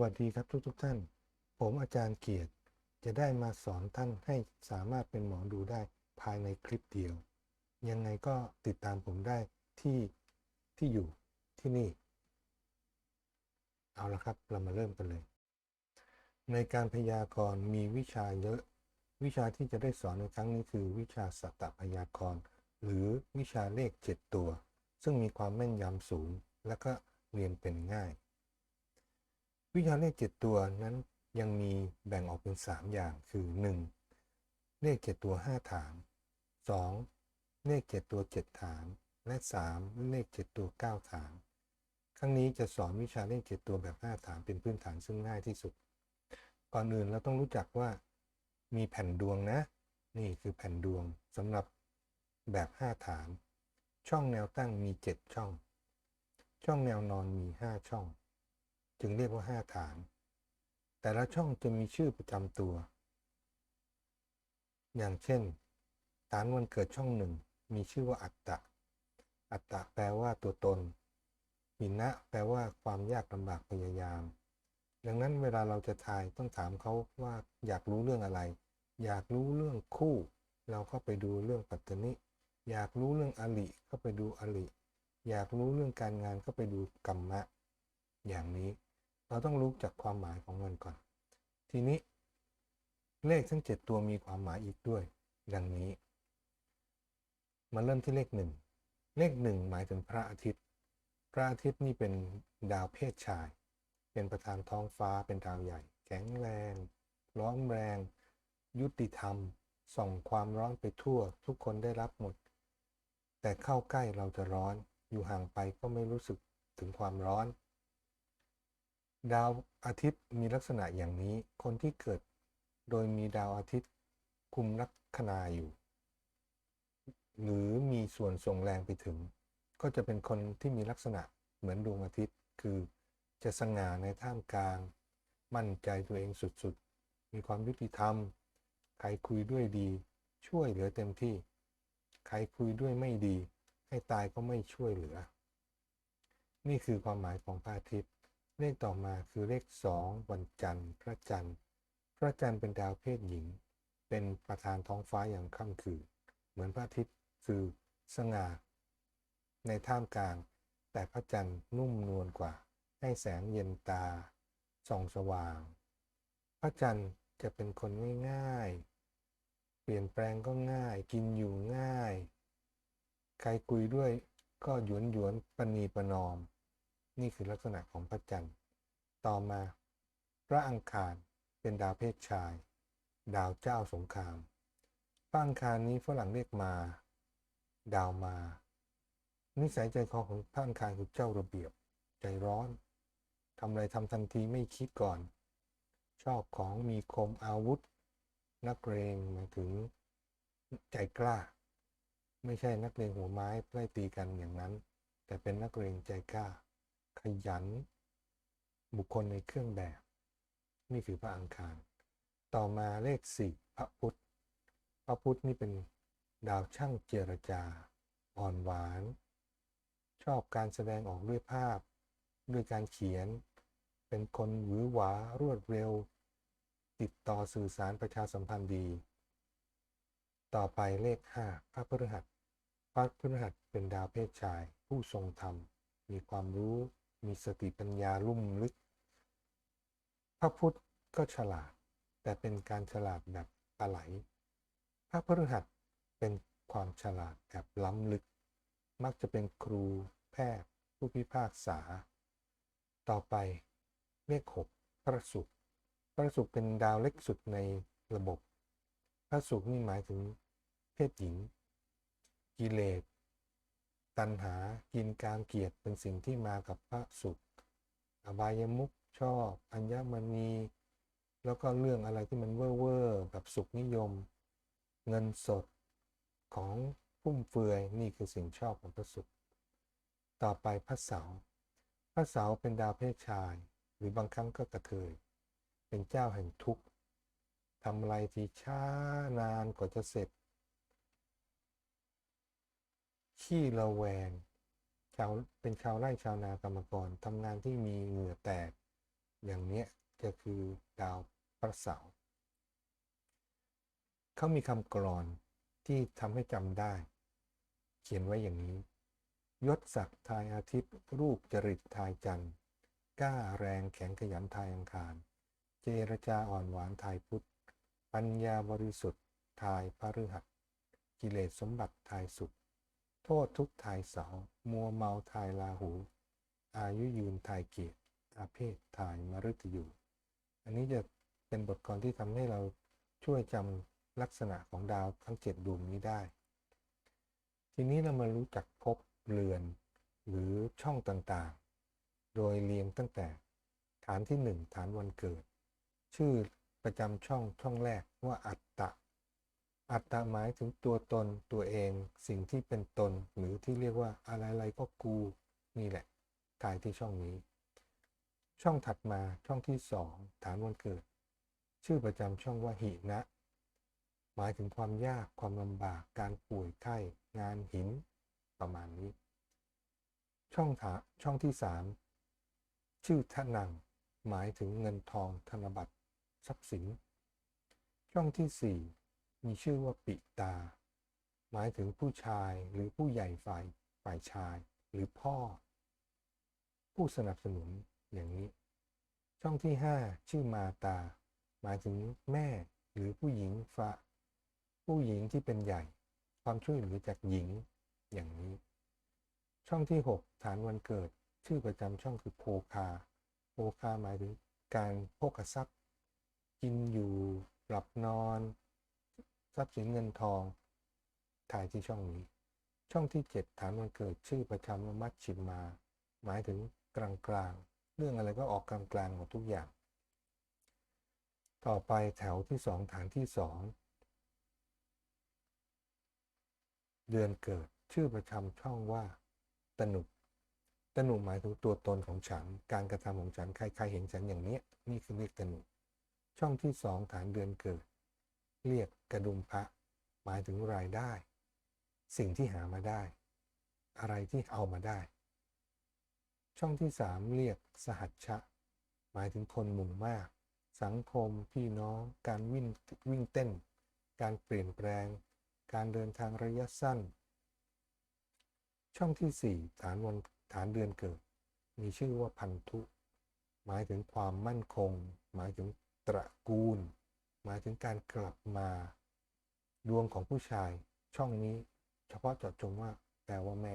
วัสดีครับทุกทุกๆท่าน ผมอาจารย์เกียรติจะได้มาสอนท่านให้สามารถเป็นหมอดูได้ภายในคลิปเดียว ยังไงก็ติดตามผมได้ที่ที่อยู่ที่นี่ เอาละครับเรามาเริ่มกันเลย ในการพยากรณ์มีวิชาเยอะ วิชาที่จะได้สอนในครั้งนี้คือ วิชาสัตพยากรณ์ หรือวิชาเลข 7 ตัว ซึ่งมีความแม่นยำสูง และก็เรียนเป็นง่าย วิชาเลข7ตัวนั้นยังมีแบ่งออกเป็น3อย่างคือ 1. เลข7ตัว5ฐาน 2. เลข7ตัว7ฐาน และ 3. เลข7ตัว9ฐาน ครั้งนี้จะสอนวิชาเลข7ตัวแบบ5ฐานเป็นพื้นฐานซึ่งง่ายที่สุด ก่อนอื่นเราต้องรู้จักว่ามีแผ่นดวงนะ นี่คือแผ่นดวงสำหรับแบบ5ฐาน ช่องแนวตั้งมี7ช่อง ช่องแนวนอนมี5ช่อง จึงเรียกว่า5ฐาน แต่ละช่องจะมีชื่อประจำตัว อย่างเช่น ฐานวันเกิดช่องหนึ่งมีชื่อว่าอัตตะ อัตตะแปลว่าตัวตน หินะแปลว่าความยากลำบากพยายาม ดังนั้นเวลาเราจะทายต้องถามเขาว่าอยากรู้เรื่องอะไร อยากรู้เรื่องคู่ เราก็ไปดูเรื่องปัตตนิอยากรู้เรื่องอลิก็ไปดูอลิอยากรู้เรื่องการงานก็ไปดูกรรมะ อย่างนี้ เราต้องรู้จากความหมายของมันก่อน ทีนี้ เลขทั้ง 7 ตัวมีความหมายอีกด้วย ดังนี้ มาเริ่มที่เลขหนึ่งเลขหนึ่งหมายถึงพระอาทิตย์ พระอาทิตย์นี่เป็นดาวเพศชาย เป็นประธานท้องฟ้าเป็นดาวใหญ่ แข็งแรง ร้อนแรง ยุติธรรม ส่องความร้อนไปทั่ว ทุกคนได้รับหมด แต่เข้าใกล้เราจะร้อน อยู่ห่างไปก็ไม่รู้สึกถึงความร้อน ดาวอาทิตย์มีลักษณะอย่างนี้ คนที่เกิดโดยมีดาวอาทิตย์คุมลัคนาอยู่ หรือมีส่วนส่งแรงไปถึง ก็จะเป็นคนที่มีลักษณะเหมือนดวงอาทิตย์ คือจะสง่าในท่ามกลาง มั่นใจตัวเองสุดๆ มีความยุติธรรม ใครคุยด้วยดี ช่วยเหลือเต็มที่ ใครคุยด้วยไม่ดี ให้ตายก็ไม่ช่วยเหลือ นี่คือความหมายของพระอาทิตย์ เลขต่อมาคือเลขสองวันจันทร์ พระจันทร์ พระจันทร์เป็นดาวเพศหญิง เป็นประธานท้องฟ้าอย่างค่ำคืน เหมือนพระอาทิตย์คือสง่า ในท่ามกลาง แต่พระจันทร์นุ่มนวลกว่า ให้แสงเย็นตา ส่องสว่าง พระจันทร์จะเป็นคนง่ายๆ เปลี่ยนแปลงก็ง่าย กินอยู่ง่าย ใครคุยด้วยก็หยวนหยวนประนีประนอม นี่คือลักษณะของพระจันทร์ ต่อมา พระอังคารเป็นดาวเพศชาย ดาวเจ้าสงคราม พระอังคารนี้ฝรั่งเรียกมา ดาวมา นิสัยใจคอของพระอังคารคือเจ้าระเบียบ ใจร้อนทำอะไรทำทันทีไม่คิดก่อน ชอบของมีคมอาวุธ นักเรงหมายถึงใจกล้า ไม่ใช่นักเลงหัวไม้ไล่ตีกันอย่างนั้น แต่เป็นนักเรงใจกล้า ยัน บุคคลในเครื่องแบบ นี่คือพระอังคาร ต่อมาเลขสี่พระพุทธ พระพุทธนี่เป็นดาวช่างเจรจา อ่อนหวาน ชอบการแสดงออกด้วยภาพ ด้วยการเขียน เป็นคนหวือหวารวดเร็ว ติดต่อสื่อสารประชาสัมพันธ์ดี ต่อไปเลขห้าพระพฤหัสพระพฤหัสเป็นดาวเพศชาย ผู้ทรงธรรม มีความรู้ มีสติปัญญาลุ่มลึก พระพุทธก็ฉลาด แต่เป็นการฉลาดแบบปลาไหล พระพฤหัสเป็นความฉลาดแบบล้ำลึก มักจะเป็นครูแพทย์ ผู้พิพากษา ต่อไปเลขหกพระศุกร์พระศุกร์เป็นดาวเล็กสุดในระบบ พระศุกร์นี่หมายถึงเพศหญิง กิเลส ตัณหากินการเกลียดเป็นสิ่งที่มากับพระศุกร์อบายมุขชอบ อัญมณี แล้วก็เรื่องอะไรที่มันเว่อร์แบบสุขนิยม เงินสดของฟุ่มเฟือยนี่คือสิ่งชอบของพระศุกร์ต่อไปพระเสาพระเสาเป็นดาวเพศชาย หรือบางครั้งก็กระเทย เป็นเจ้าแห่งทุกข์ทำอะไรที่ช้านานกว่าจะเสร็จ ขี้ระแวง ชาวเป็นชาวไร่ชาวนากรรมกรทำงานที่มีเหงื่อแตก อย่างเนี้ยจะคือดาวพระเสาร์เขามีคำกรอนที่ทำให้จำได้ เขียนไว้อย่างนี้ ยศศักดิ์ทายอาทิตย์ รูปจริตทายจันทร์กล้าแรงแข็งขยันทายอังคาร เจรจาอ่อนหวานทายพุทธ ปัญญาบริสุทธิ์ทายพระฤหัสกิเลสสมบัติทายสุข โทษทุกทายเสา มัวเมาทายลาหู อายุยืนทายเกียรติอาเพศทายมฤตยู อันนี้จะเป็นบทกลอนที่ทำให้เราช่วยจำลักษณะของดาวทั้งเจ็ดดวงนี้ได้ ทีนี้เรามารู้จักภพเรือน หรือช่องต่างๆ โดยเรียงตั้งแต่ฐานที่หนึ่งฐานวันเกิด ชื่อประจำช่องช่องแรกว่าอัตตะ อัตตะหมายถึงตัวตนตัวเอง สิ่งที่เป็นตนหรือที่เรียกว่าอะไรๆก็กูนี่แหละทายที่ช่องนี้ ช่องถัดมาช่องที่สองฐานวันเกิด ชื่อประจำช่องว่าหินะ หมายถึงความยากความลำบากการป่วยไข้งานหิน ประมาณนี้ ช่องถาช่องที่สามชื่อทนัง หมายถึงเงินทองธนบัตรทรัพย์สิน ช่องที่สี่ มีชื่อว่าปิตา หมายถึงผู้ชายหรือผู้ใหญ่ฝ่ายฝ่ายชายหรือพ่อ ผู้สนับสนุนอย่างนี้ ช่องที่ห้าชื่อมาตา หมายถึงแม่หรือผู้หญิงฝาผู้หญิงที่เป็นใหญ่ ความช่วยเหลือจากหญิงอย่างนี้ ช่องที่ 6 ฐานวันเกิด ชื่อประจำช่องคือโภคาโภคาหมายถึงการโภคทรัพย์ กินอยู่หลับนอน ทรัพย์สินเงินทองถ่ายที่ช่องนี้ ช่องที่ 7 ฐานวันเกิดชื่อประจำว่ามัชชิมมา หมายถึงกลางกลางเรื่องอะไรก็ออกกลางกลางหมดทุกอย่าง ต่อไปแถวที่ 2 ฐานที่ 2 เดือนเกิดชื่อประจำช่องว่า ตนุตนุหมายถึงตัวตนของฉัน การกระทำของฉัน ใครๆเห็นฉันอย่างนี้ นี่คือเรียกตนุช่องที่สองฐานเดือนเกิด เรียกกระดุมพระหมายถึงรายได้ สิ่งที่หามาได้ อะไรที่เอามาได้ ช่องที่สามเรียกสหัชชะ หมายถึงคนหมู่มาก สังคมพี่น้อง การวิ่งวิ่งเต้น การเปลี่ยนแปลง การเดินทางระยะสั้น ช่องที่4ฐานวันฐานเดือนเกิด มีชื่อว่าพันธุ หมายถึงความมั่นคง หมายถึงตระกูล หมายถึงการกลับมาดวงของผู้ชายช่องนี้ เฉพาะเจาะจงว่าแปลว่าแม่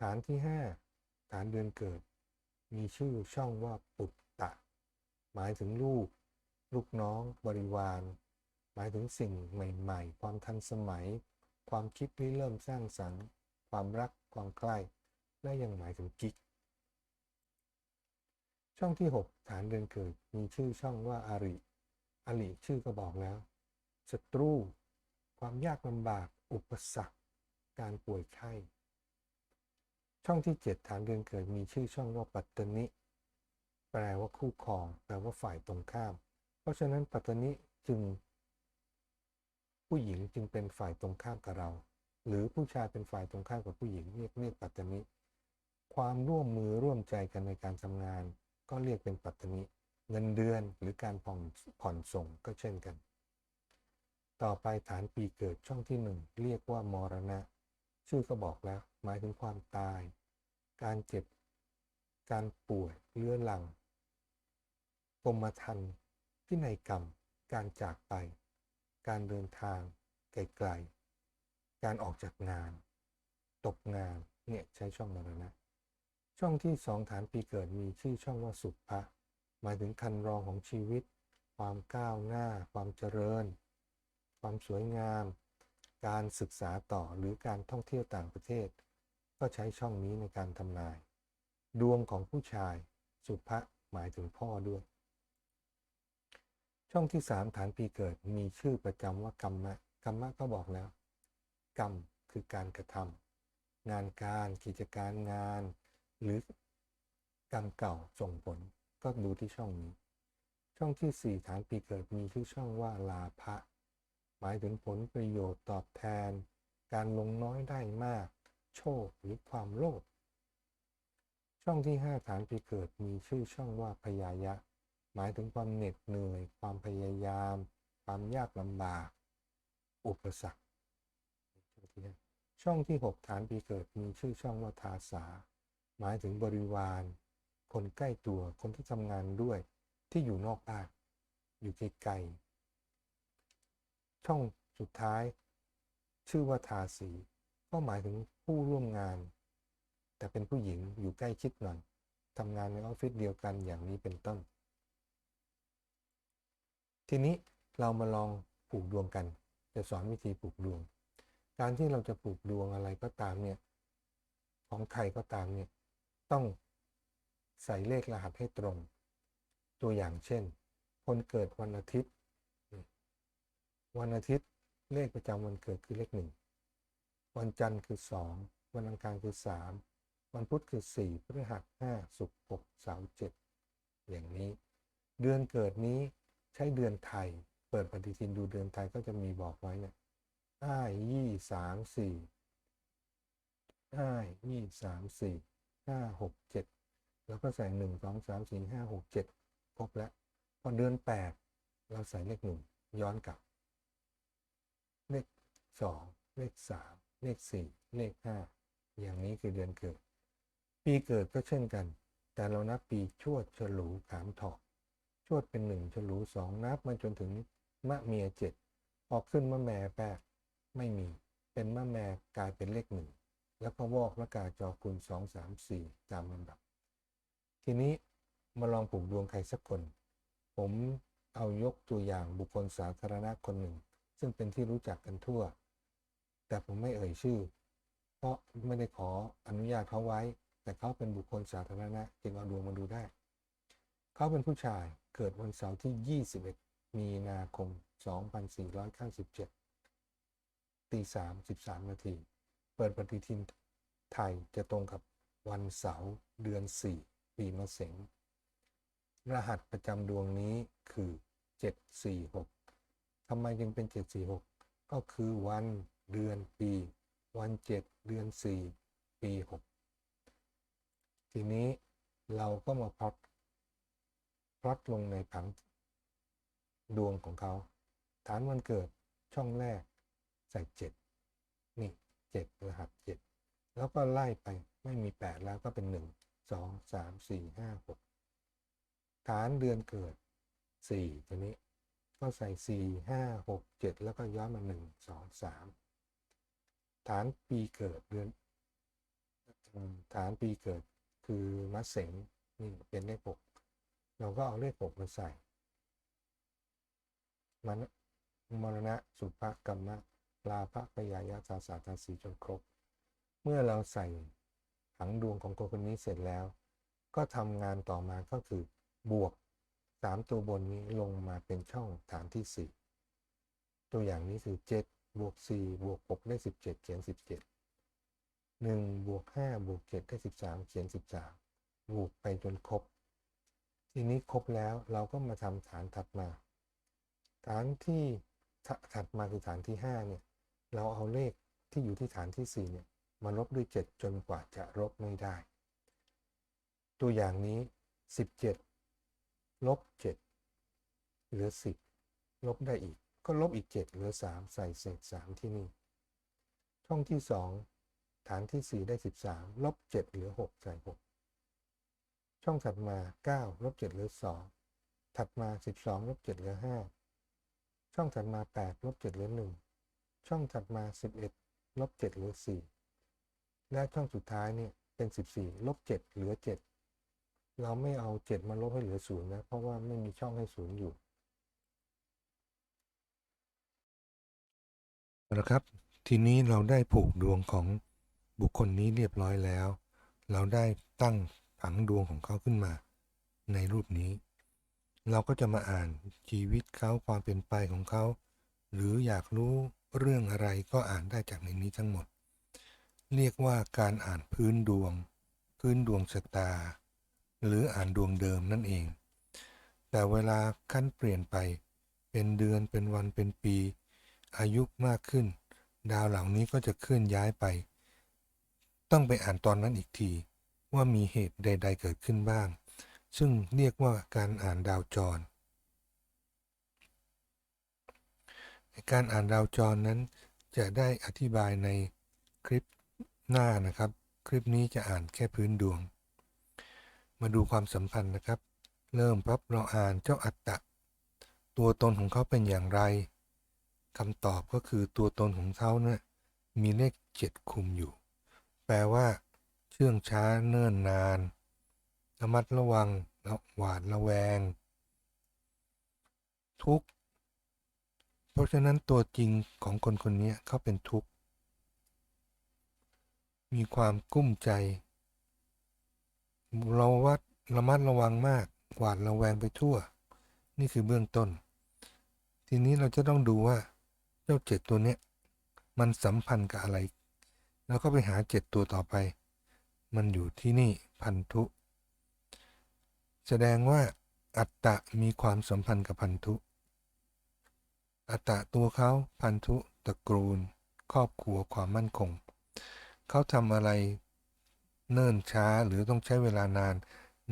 ฐานที่ 5 ฐานเดือนเกิด มีชื่อช่องว่าปุตตะ หมายถึงลูก ลูกน้อง บริวาร หมายถึงสิ่งใหม่ๆ ความทันสมัย ความคิดที่เริ่มสร้างสรรค์ ความรักความใกล้ และยังหมายถึงกิ๊กช่องที่ 6 ฐานเดือนเกิด มีชื่อช่องว่าอาริ อาริชื่อก็บอกแล้วศัตรู ความยากลำบาก อุปสรรค การป่วยไข้ ช่องที่7ฐานเดือนเกิดมีชื่อช่องว่าปัตตนิ แปลว่าคู่ครอง แปลว่าฝ่ายตรงข้าม เพราะฉะนั้นปัตตนิจึง ผู้หญิงจึงเป็นฝ่ายตรงข้ามกับเรา หรือผู้ชายเป็นฝ่ายตรงข้ามกับผู้หญิงเรียกเรียกปัตตนิ ความร่วมมือร่วมใจกันในการทำงาน ก็เรียกเป็นปัตตนิ เงินเดือนหรือการผ่อนผ่อนส่งก็เช่นกัน ต่อไปฐานปีเกิดช่องที่หนึ่งเรียกว่ามรณะ ชื่อก็บอกแล้วหมายถึงความตาย การเจ็บ การป่วยเลื้อรังกรมธรรม์พินัยกรรม การจากไป การเดินทาง ไกลๆ การออกจากงาน ตกงานเนี่ยใช้ช่องมรณะ ช่องที่สองฐานปีเกิดมีชื่อช่องว่าสุภะ หมายถึงคันรองของชีวิต ความก้าวหน้า ความเจริญ ความสวยงาม การศึกษาต่อหรือการท่องเที่ยวต่างประเทศ ก็ใช้ช่องนี้ในการทำนาย ดวงของผู้ชาย สุภะหมายถึงพ่อด้วย ช่องที่สามฐานปีเกิดมีชื่อประจำว่ากรรมะกรรมะก็บอกแล้ว กรรมคือการกระทำงานการกิจการงาน หรือกรรมเก่าส่งผล ก็ดูที่ช่องนี้ ช่องที่สี่ฐานปีเกิดมีชื่อช่องว่าลาภะหมายถึงผลประโยชน์ตอบแทน การลงน้อยได้มาก โชคหรือความโลภช่องที่ห้าฐานปีเกิดมีชื่อช่องว่าพยายะ หมายถึงความเหน็ดเหนื่อย ความพยายาม ความยากลำบาก อุปสรรคช่องที่หกฐานปีเกิดมีชื่อช่องว่าทาสา หมายถึงบริวาร คนใกล้ตัวคนที่ทำงานด้วยที่อยู่นอกบ้านอยู่ไกลๆช่องสุดท้าย ชื่อว่าทาสีก็หมายถึงผู้ร่วมงาน แต่เป็นผู้หญิงอยู่ใกล้ชิดหน่อยทำงานในออฟฟิศเดียวกันอย่างนี้เป็นต้น ทีนี้เรามาลองผูกดวงกัน จะสอนวิธีผูกดวง การที่เราจะผูกดวงอะไรก็ตามเนี่ย ของใครก็ตามเนี่ย ต้อง ใส่เลขรหัสให้ตรง ตัวอย่างเช่น คนเกิดวันอาทิตย์ วันอาทิตย์เลขประจำวันเกิดคือเลขหนึ่งวันจันทร์คือสองวันอังคารคือสามวันพุธคือสี่พฤหัสห้าศุกร์หกเสาร์เจ็ดอย่างนี้ เดือนเกิดนี้ใช้เดือนไทย เปิดปฏิทินดูเดือนไทยก็จะมีบอกไว้เนี่ยอ้ายยี่สามสี่อ้ายยี่สามสี่ห้าหกเจ็ด แล้วก็ใส่หนึ่งสองสามสี่ห้าหกเจ็ดครบแล้ว พอเดือนแปดเราใส่เลขหนึ่งย้อนกลับ เลขสองเลขสามเลขสี่เลขห้าอย่างนี้คือเดือนเกิด ปีเกิดก็เช่นกัน แต่เรานับปีชวดฉลูขามถอกชวดเป็นหนึ่งฉลูสองนับมาจนถึงมะเมียเจ็ดพอขึ้นมะแม่แปดไม่มี เป็นมะแม่กลายเป็นเลขหนึ่งแล้วก็วอกและกาจอคูณสองสามสี่ตามลำดับ ทีนี้มาลองผูกดวงใครสักคน ผมเอายกตัวอย่างบุคคลสาธารณะคนหนึ่ง ซึ่งเป็นที่รู้จักกันทั่ว แต่ผมไม่เอ่ยชื่อ เพราะไม่ได้ขออนุญาตเขาไว้ แต่เขาเป็นบุคคลสาธารณะจึงเอาดวงมาดูได้ เขาเป็นผู้ชายเกิดวันเสาร์ที่ 21 มีนาคม 2497ตี3 13 นาที เปิดปฏิทินไทยจะตรงกับวันเสาร์เดือน 4 ปีมะเสงรหัสประจำดวงนี้คือ 746ทำไมจึงเป็น 746 ก็คือวันเดือนปี วัน 7 เดือน 4 ปี 6 ทีนี้เราก็มาพลอตพลอตลงในผังดวงของเขา ฐานวันเกิดช่องแรกใส่ 7 นี่ 7 รหัส 7 แล้วก็ไล่ไปไม่มี 8 แล้วก็เป็น 1 2 3 4 5 6ฐานเดือนเกิด4ตัวนี้ ก็ใส่4 5 6 7แล้วก็ย้อนมา1 2 3ฐานปีเกิดเดือน ฐานปีเกิดคือมะเสงนี่เป็นเลข6เราก็เอาเลข6มาใส่มันมรณะสุภกรรมะลาภพยายาสาสาตาสีจนครบ เมื่อเราใส่ ผังดวงของคนคนนี้เสร็จแล้ว ก็ทำงานต่อมาก็คือบวก3ตัวบนนี้ลงมาเป็นช่องฐานที่4ตัวอย่างนี้คือ7บวก4บวก6ได้17เขียน17 1บวก5บวก7ได้13เขียน13บวกไปจนครบ ทีนี้ครบแล้วเราก็มาทำฐานถัดมา ฐานที่ถัดมาคือฐานที่5เนี่ยเราเอาเลขที่อยู่ที่ฐานที่4เนี่ย มาลบด้วย 7 จนกว่าจะลบไม่ได้ ตัวอย่างนี้ 17 ลบ 7 เหลือ 10 ลบได้อีก ก็ลบอีก 7 เหลือ 3 ใส่เศษ 3 ที่นี่ ช่องที่ 2 ฐานที่ 4 ได้ 13 ลบ 7 เหลือ 6 ใส่ 6 ช่องถัดมา 9 ลบ 7 เหลือ 2 ถัดมา 12 ลบ 7 เหลือ 5 ช่องถัดมา 8 ลบ 7 เหลือ 1 ช่องถัดมา 11 ลบ 7 เหลือ 4 และช่องสุดท้ายเนี่ยเป็น 14ลบ7เหลือ 7 เราไม่เอา 7 มาลบให้เหลือ0นะ เพราะว่าไม่มีช่องให้0อยู่แล้วครับ ทีนี้เราได้ผูกดวงของบุคคลนี้เรียบร้อยแล้ว เราได้ตั้งผังดวงของเขาขึ้นมา ในรูปนี้ เราก็จะมาอ่านชีวิตเขาความเป็นไปของเขา หรืออยากรู้เรื่องอะไรก็อ่านได้จากในนี้ทั้งหมด เรียกว่าการอ่านพื้นดวง พื้นดวงชะตา หรืออ่านดวงเดิมนั่นเอง แต่เวลาขั้นเปลี่ยนไป เป็นเดือนเป็นวันเป็นปี อายุมากขึ้น ดาวเหล่านี้ก็จะเคลื่อนย้ายไป ต้องไปอ่านตอนนั้นอีกที ว่ามีเหตุใด ๆ เกิดขึ้นบ้าง ซึ่งเรียกว่าการอ่านดาวจร การอ่านดาวจรนั้นจะได้อธิบายในคลิป หน้านะครับ คลิปนี้จะอ่านแค่พื้นดวง มาดูความสัมพันธ์นะครับ เริ่มปั๊บเราอ่านเจ้าอัตตะ ตัวตนของเขาเป็นอย่างไรคำตอบก็คือตัวตนของเขาเนี่ยมีเลขเจ็ดคุมอยู่ แปลว่า เชื่องช้าเนิ่นนานระมัดระวังระหวาดระแวง ทุกข์เพราะฉะนั้นตัวจริงของคนคนนี้เขาเป็นทุกข์ มีความกุ้มใจ เราวัดระมัดระวังมากหวาดระแวงไปทั่ว นี่คือเบื้องต้น ทีนี้เราจะต้องดูว่า เจ้าเจ็ดตัวเนี้ยมันสัมพันธ์กับอะไร แล้วก็ไปหาเจ็ดตัวต่อไป มันอยู่ที่นี่พันธุ แสดงว่าอัตตะมีความสัมพันธ์กับพันธุ อัตตะตัวเขาพันธุตระกูล ครอบครัวความมั่นคง เขาทำอะไรเนิ่นช้าหรือต้องใช้เวลานาน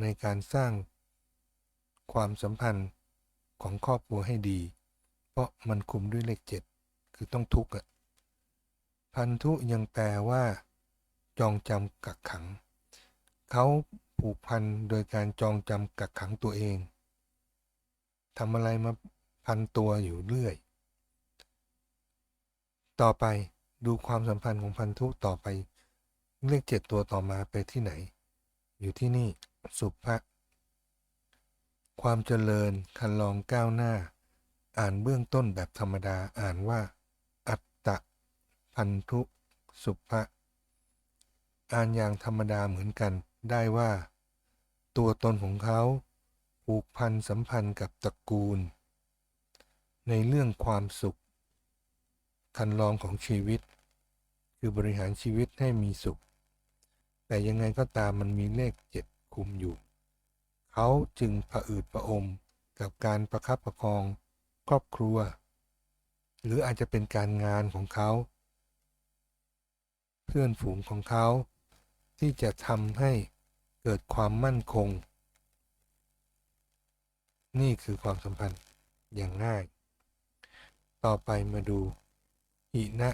ในการสร้างความสัมพันธ์ของครอบครัวให้ดี เพราะมันคุมด้วยเลขเจ็ดคือต้องทุกข์อะพันธุยังแปลว่า จองจำกักขัง เขาผูกพันโดยการจองจำกักขังตัวเองทำอะไรมาพันตัวอยู่เรื่อย ต่อไป ดูความสัมพันธ์ของพันธุต่อไป เลขเจ็ดตัวต่อมาไปที่ไหน อยู่ที่นี่ สุภะความเจริญคันลองก้าวหน้า อ่านเบื้องต้นแบบธรรมดาอ่านว่า อัตตะ พันธุสุภะอ่านอย่างธรรมดาเหมือนกันได้ว่า ตัวตนของเขาผูกพันสัมพันธ์กับตระกูล ในเรื่องความสุข คันลองของชีวิต คือบริหารชีวิตให้มีสุข แต่ยังไงก็ตามมันมีเลขเจ็ดคุมอยู่ เขาจึงผะอืดผะอมกับการประคับประคองครอบครัว หรืออาจจะเป็นการงานของเขา เพื่อนฝูงของเขา ที่จะทำให้เกิดความมั่นคง นี่คือความสัมพันธ์อย่างง่าย ต่อไปมาดูหินะ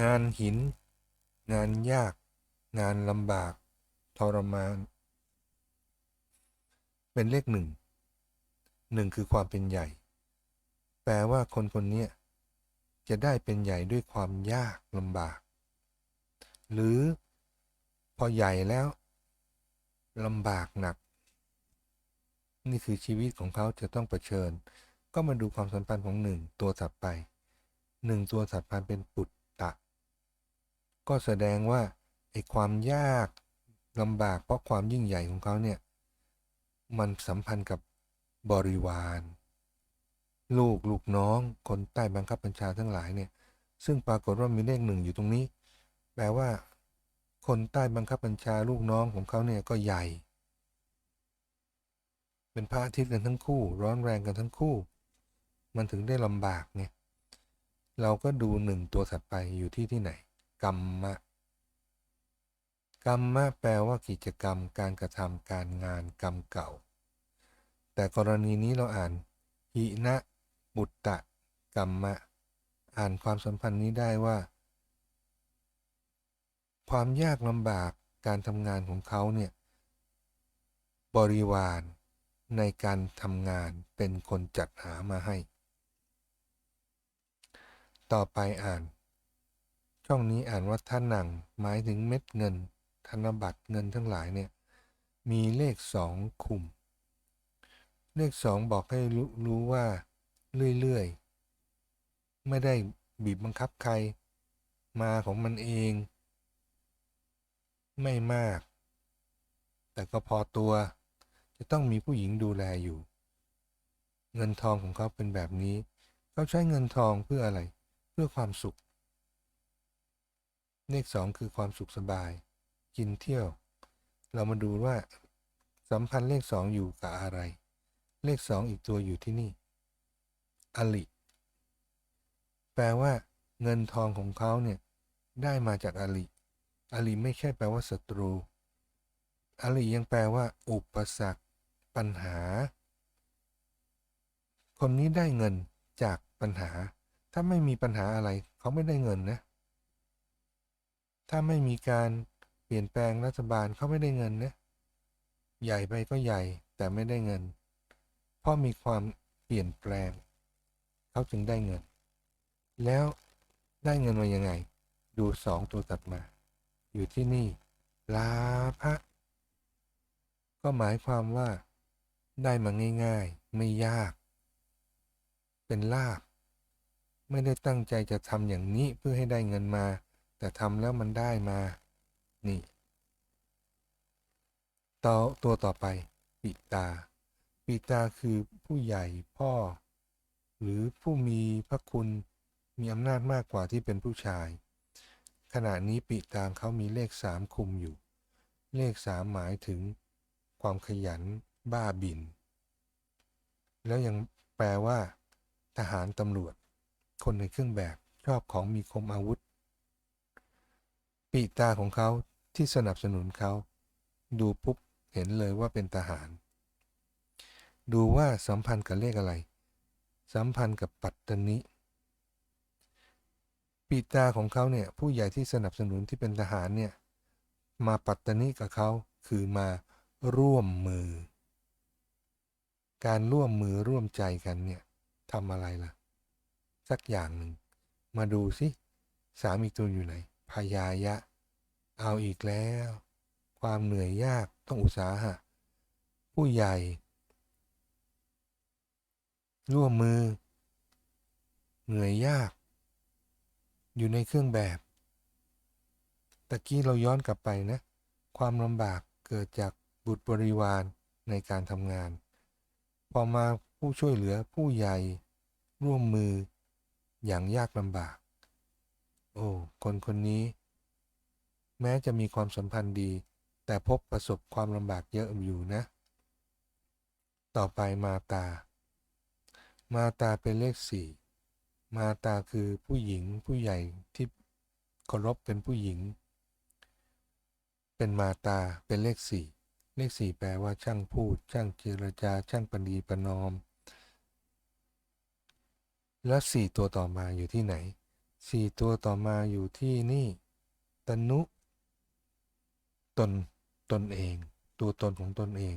งานหิน งานยาก งานลำบาก ทรมาน เป็นเลขหนึ่ง หนึ่งคือความเป็นใหญ่ แปลว่าคนคนนี้จะได้เป็นใหญ่ด้วยความยากลำบาก หรือพอใหญ่แล้วลำบากหนัก นี่คือชีวิตของเขาจะต้องเผชิญ ก็มาดูความสัมพันธ์ของหนึ่งตัวถัดไปหนึ่งตัวถัดพันเป็นปุตตะ ก็แสดงว่าไอ้ความยากลำบากเพราะความยิ่งใหญ่ของเขาเนี่ย มันสัมพันธ์กับบริวาร ลูกลูกน้องคนใต้บังคับบัญชาทั้งหลายเนี่ย ซึ่งปรากฏว่ามีเลขหนึ่งอยู่ตรงนี้ แปลว่า คนใต้บังคับบัญชาลูกน้องของเขาเนี่ยก็ใหญ่ เป็นพระอาทิตย์กันทั้งคู่ ร้อนแรงกันทั้งคู่ มันถึงได้ลำบากไงเราก็ดูหนึ่งตัวถัดไปอยู่ที่ที่ไหน กรรมะ กรรมะแปลว่ากิจกรรมการกระทำการงานกรรมเก่า แต่กรณีนี้เราอ่านหินะบุตตะกรรมะ อ่านความสัมพันธ์นี้ได้ว่า ความยากลำบากการทำงานของเขาเนี่ยบริวารในการทำงานเป็นคนจัดหามาให้ ต่อไปอ่าน ช่องนี้อ่านว่าท่านังหมายถึงเม็ดเงิน ธนบัตรเงินทั้งหลายเนี่ยมีเลขสองคุม เลขสองบอกให้รู้รู้ว่าเรื่อยๆ ไม่ได้บีบบังคับใคร มาของมันเอง ไม่มาก แต่ก็พอตัว จะต้องมีผู้หญิงดูแลอยู่ เงินทองของเขาเป็นแบบนี้ เขาใช้เงินทองเพื่ออะไร เพื่อความสุข เลขสองคือความสุขสบาย กินเที่ยว เรามาดูว่า สัมพันธ์เลขสองอยู่กับอะไร เลขสองอีกตัวอยู่ที่นี่ อลิ แปลว่า เงินทองของเขาเนี่ยได้มาจากอลิอริไม่ใช่แปลว่าศัตรูอริยังแปลว่า อุปสรรค ปัญหา คนนี้ได้เงินจากปัญหา ถ้าไม่มีปัญหาอะไร เขาไม่ได้เงินนะ ถ้าไม่มีการเปลี่ยนแปลงรัฐบาลเขาไม่ได้เงินนะใหญ่ไปก็ใหญ่แต่ไม่ได้เงิน เพราะมีความเปลี่ยนแปลง เขาจึงได้เงิน แล้วได้เงินมายังไง ดูสองตัวตัดมา อยู่ที่นี่ ลาภะก็หมายความว่า ได้มาง่าย ๆ ไม่ยาก เป็นลาภไม่ได้ตั้งใจจะทำอย่างนี้เพื่อให้ได้เงินมา แต่ทำแล้วมันได้มา นี่ต่อตัวต่อไป ปิตา ปิตาคือผู้ใหญ่พ่อ หรือผู้มีพระคุณมีอำนาจมากกว่าที่เป็นผู้ชาย ขณะนี้ปิตาเขามีเลขสามคุมอยู่ เลขสามหมายถึง ความขยัน บ้าบิน แล้วยังแปลว่า ทหารตำรวจ คนในเครื่องแบบชอบของมีคมอาวุธ ปีตาของเขาที่สนับสนุนเขา ดูปุ๊บเห็นเลยว่าเป็นทหาร ดูว่าสัมพันธ์กับเลขอะไร สัมพันธ์กับปัตตนิปีตาของเขาเนี่ยผู้ใหญ่ที่สนับสนุนที่เป็นทหารเนี่ยมาปัตตนิกับเขาคือมาร่วมมือ การร่วมมือร่วมใจกันเนี่ยทำอะไรล่ะ สักอย่างหนึ่ง มาดูสิสามีตัวอยู่ไหน พยายะ เอาอีกแล้ว ความเหนื่อยยากต้องอุตสาหะ ผู้ใหญ่ ร่วมมือ เหนื่อยยาก อยู่ในเครื่องแบบตะกี้เราย้อนกลับไปนะ ความลำบากเกิดจากบุตรบริวารในการทำงาน พอมาผู้ช่วยเหลือผู้ใหญ่ ร่วมมืออย่างยากลำบาก โอ้ คนคนนี้ แม้จะมีความสัมพันธ์ดี แต่พบประสบความลำบากเยอะอยู่นะ ต่อไปมาตา มาตาเป็นเลขสี่มาตาคือผู้หญิงผู้ใหญ่ที่เคารพเป็นผู้หญิง เป็นมาตาเป็นเลขสี่เลขสี่แปลว่าช่างพูด ช่างเจรจา ช่างปณีประนอม แล้วสี่ตัวต่อมาอยู่ที่ไหน สี่ตัวต่อมาอยู่ที่นี่ตนุตนตนเอง ตัวตนของตนเอง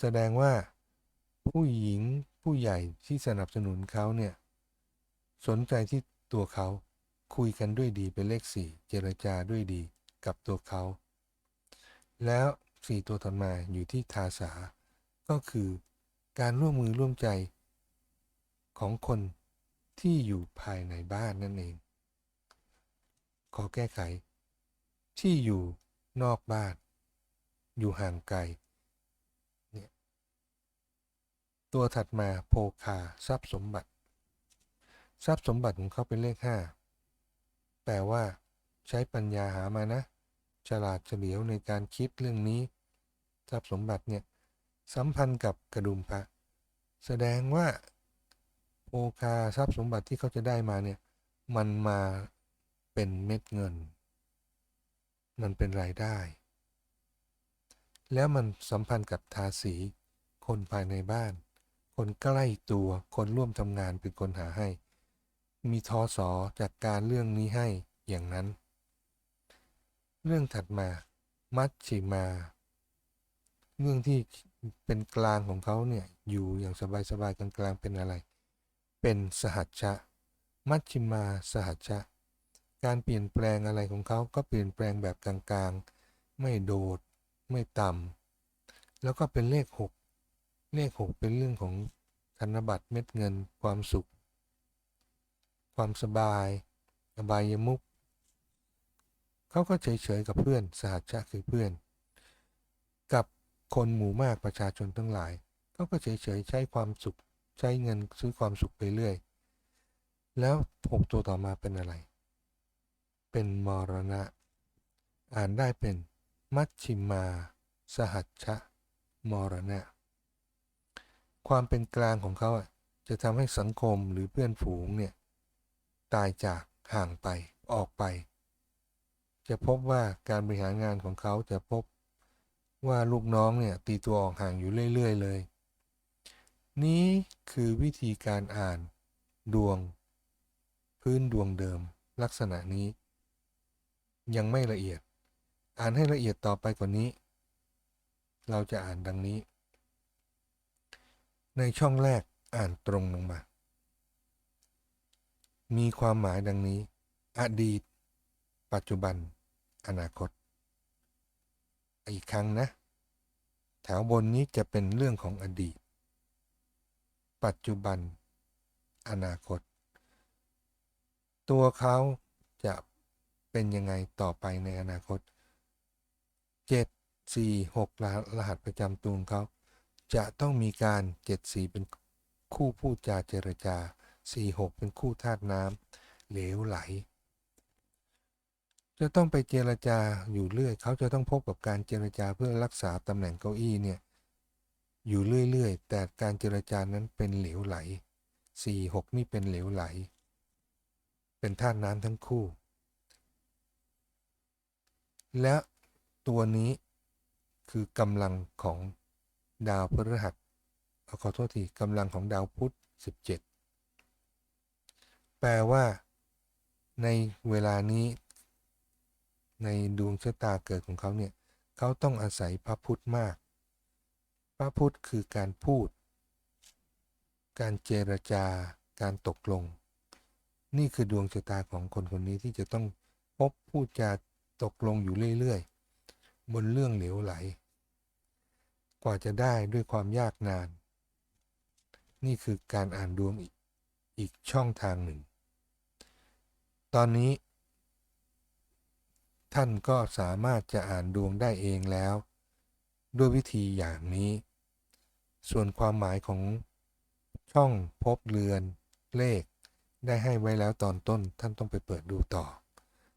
แสดงว่าผู้หญิงผู้ใหญ่ที่สนับสนุนเขาเนี่ยสนใจที่ตัวเขาคุยกันด้วยดีเป็นเลขสี่เจรจาด้วยดีกับตัวเขา แล้วสี่ตัวถัดมาอยู่ที่ทาสา ก็คือการร่วมมือร่วมใจของคน ที่อยู่ภายในบ้านนั่นเอง ขอแก้ไข ที่อยู่นอกบ้าน อยู่ห่างไกลเนี่ยตัวถัดมาโภคาทรัพย์สมบัติ ทรัพย์สมบัติของเขาเป็นเลขห้าแปลว่า ใช้ปัญญาหามานะ ฉลาดเฉลียวในการคิดเรื่องนี้ ทรัพย์สมบัติเนี่ยสัมพันธ์กับกระดุมพระ แสดงว่า โภคาทรัพย์สมบัติที่เขาจะได้มาเนี่ย มันมาเป็นเม็ดเงิน มันเป็นรายได้ แล้วมันสัมพันธ์กับทาสี คนภายในบ้าน คนใกล้ตัว คนร่วมทำงานเป็นคนหาให้ มีทอสอจัดการเรื่องนี้ให้อย่างนั้น เรื่องถัดมา มัชชิมา เรื่องที่เป็นกลางของเขาเนี่ย อยู่อย่างสบายๆกลางๆเป็นอะไร เป็นสหัชชะ มัชชิมาสหัชชะ การเปลี่ยนแปลงอะไรของเขาก็เปลี่ยนแปลงแบบกลางๆ ไม่โดด ไม่ต่ำ แล้วก็เป็นเลขหกเลขหกเป็นเรื่องของธนบัตรเม็ดเงิน ความสุข ความสบาย อบายมุกเขาก็เฉยๆกับเพื่อน สหัชชะคือเพื่อน กับคนหมู่มากประชาชนทั้งหลาย เขาก็เฉยๆใช้ความสุข ใช้เงินซื้อความสุขไปเรื่อย แล้วหกตัวต่อมาเป็นอะไร เป็นมรณะ อ่านได้เป็นมัชชิมา สหัชชะ มรณะ ความเป็นกลางของเขาจะทำให้สังคมหรือเพื่อนฝูงเนี่ยตายจากห่างไปออกไป จะพบว่าการบริหารงานของเขาจะพบว่าลูกน้องเนี่ยตีตัวออกห่างอยู่เรื่อย ๆ เลย นี้คือวิธีการอ่าน ดวง พื้นดวงเดิม ลักษณะนี้ ยังไม่ละเอียด อ่านให้ละเอียดต่อไปกว่านี้ เราจะอ่านดังนี้ ในช่องแรกอ่านตรงลงมา มีความหมายดังนี้ อดีต ปัจจุบัน อนาคต อีกครั้งนะ แถวบนนี้จะเป็นเรื่องของอดีต ปัจจุบัน อนาคต ตัวเขาจะเป็นยังไงต่อไปในอนาคต 7 4 6รหัสรหัสประจำตัวเขาจะต้องมีการ 7 4 เป็นคู่พูดจาเจรจา 4 6 เป็นคู่ธาตุน้ำเหลวไหล จะต้องไปเจรจาอยู่เรื่อยเขาจะต้องพบกับการเจรจาเพื่อรักษาตำแหน่งเก้าอี้เนี่ย อยู่เรื่อยๆ แต่การเจรจานั้นเป็นเหลวไหล4 6นี่เป็นเหลวไหล เป็นธาตุน้ำทั้งคู่ และตัวนี้คือกำลังของดาวพฤหัสขอโทษทีกำลังของดาวพุธ17 แปลว่า ในเวลานี้ ในดวงชะตาเกิดของเขาเนี่ย เขาต้องอาศัยพระพุธมาก พระพุธคือการพูด การเจรจาการตกลง นี่คือดวงชะตาของคนคนนี้ที่จะต้องพบพูดจาตกลงอยู่เรื่อยๆ บนเรื่องเหลวไหล กว่าจะได้ด้วยความยากนาน นี่คือการอ่านดวงออีกช่องทางหนึ่ง ตอนนี้ ท่านก็สามารถจะอ่านดวงได้เองแล้ว ด้วยวิธีอย่างนี้ ส่วนความหมายของช่องพบเรือนเลข ได้ให้ไว้แล้วตอนต้นท่านต้องไปเปิดดูต่อ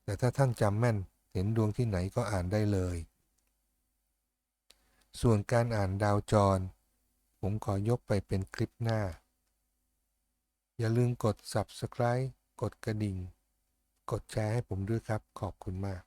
แต่ถ้าท่านจำแม่นเห็นดวงที่ไหนก็อ่านได้เลย ส่วนการอ่านดาวจร ผมขอยกไปเป็นคลิปหน้า อย่าลืมกด subscribe กดกระดิ่ง กดแชร์ให้ผมด้วยครับ ขอบคุณมาก